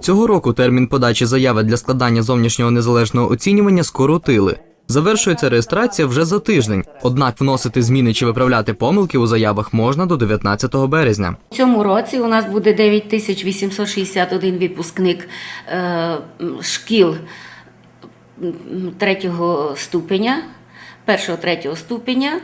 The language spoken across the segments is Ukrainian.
Цього року термін подачі заяви для складання зовнішнього незалежного оцінювання скоротили. Завершується реєстрація вже за тиждень, однак вносити зміни чи виправляти помилки у заявах можна до 19 березня. У цьому році у нас буде 9861 випускник е, шкіл третього ступеня, першого третього ступеня.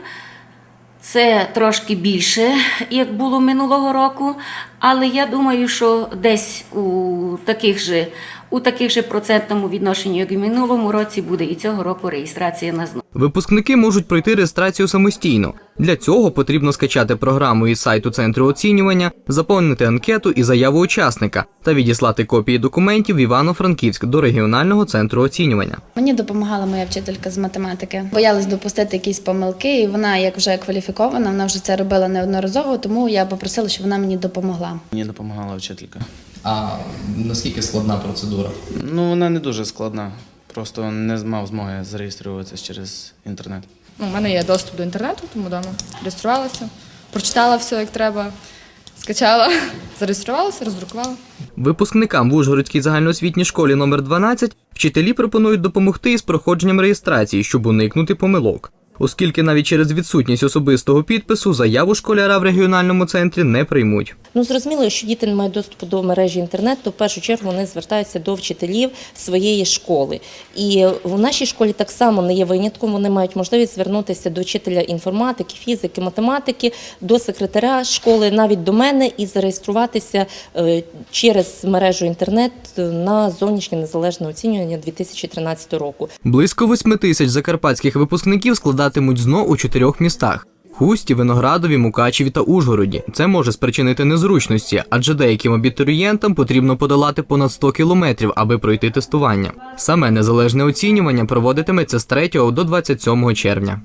Це трошки більше, як було минулого року, але я думаю, що десь у таких же, у таких же процентному відношенні, як і в минулому році, буде і цього року реєстрація на ЗНО. Випускники можуть пройти реєстрацію самостійно. Для цього потрібно скачати програму із сайту центру оцінювання, заповнити анкету і заяву учасника та відіслати копії документів в Івано-Франківськ до регіонального центру оцінювання. Мені допомагала моя вчителька з математики. Боялась допустити якісь помилки, і вона, як вже кваліфікована, вона вже це робила неодноразово, тому я попросила, щоб вона мені допомогла. Мені допомагала вчителька. А наскільки складна процедура? Ну, вона не дуже складна. Просто не мав змоги зареєструватися через інтернет. Ну, у мене є доступ до інтернету, тому вдома реєструвалася, прочитала все як треба, скачала, зареєструвалася, роздрукувала. Випускникам в Ужгородській загальноосвітній школі номер 12 вчителі пропонують допомогти із проходженням реєстрації, щоб уникнути помилок. Оскільки навіть через відсутність особистого підпису заяву школяра в регіональному центрі не приймуть. Ну зрозуміло, якщо діти не мають доступу до мережі інтернет, то в першу чергу вони звертаються до вчителів своєї школи. І в нашій школі так само не є винятком. Вони мають можливість звернутися до вчителя інформатики, фізики, математики, до секретаря школи, навіть до мене, і зареєструватися е, через мережу інтернет на зовнішнє незалежне оцінювання 2013 року. Близько 8 тисяч закарпатських випускників складатимуть ЗНО у чотирьох містах. Хусті, Виноградові, Мукачеві та Ужгороді. Це може спричинити незручності, адже деяким абітурієнтам потрібно подолати понад 100 кілометрів, аби пройти тестування. Саме незалежне оцінювання проводитиметься з 3 до 27 червня.